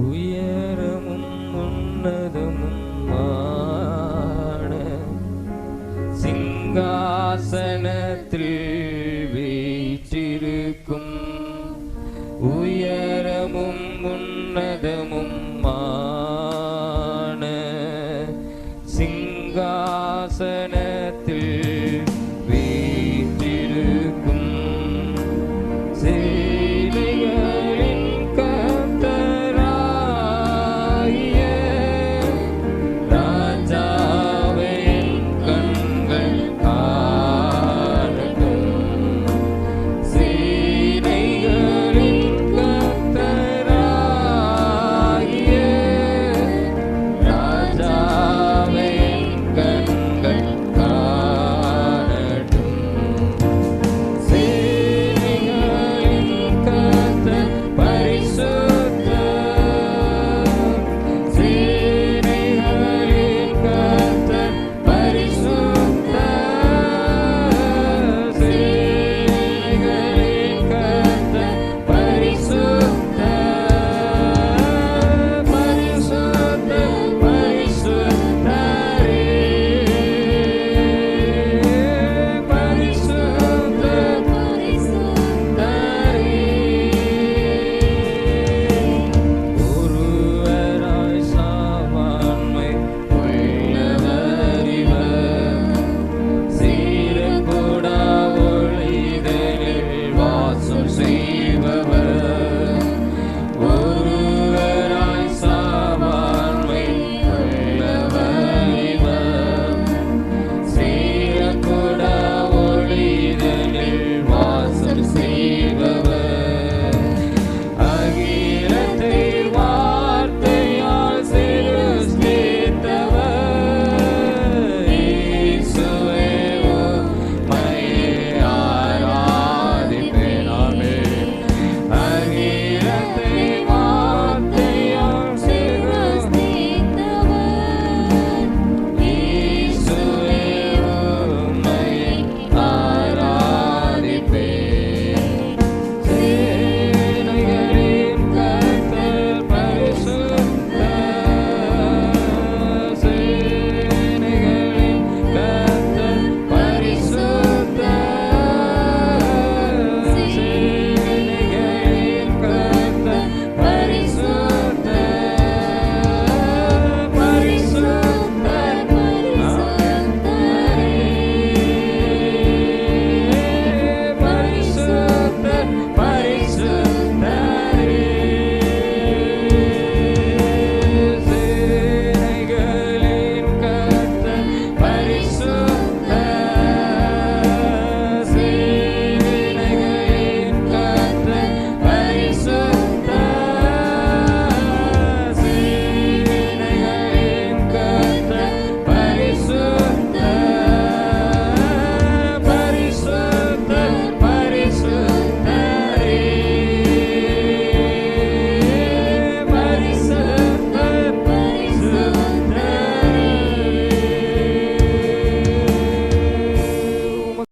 உயரமும் உன்னதமும் ஆன சிங்காசனத்தில் வீற்றிருக்கும் உயரமும் உன்னதமும் ஆன சிங்காசனத்தில் வீற்றிருக்கும் சேனைகளின்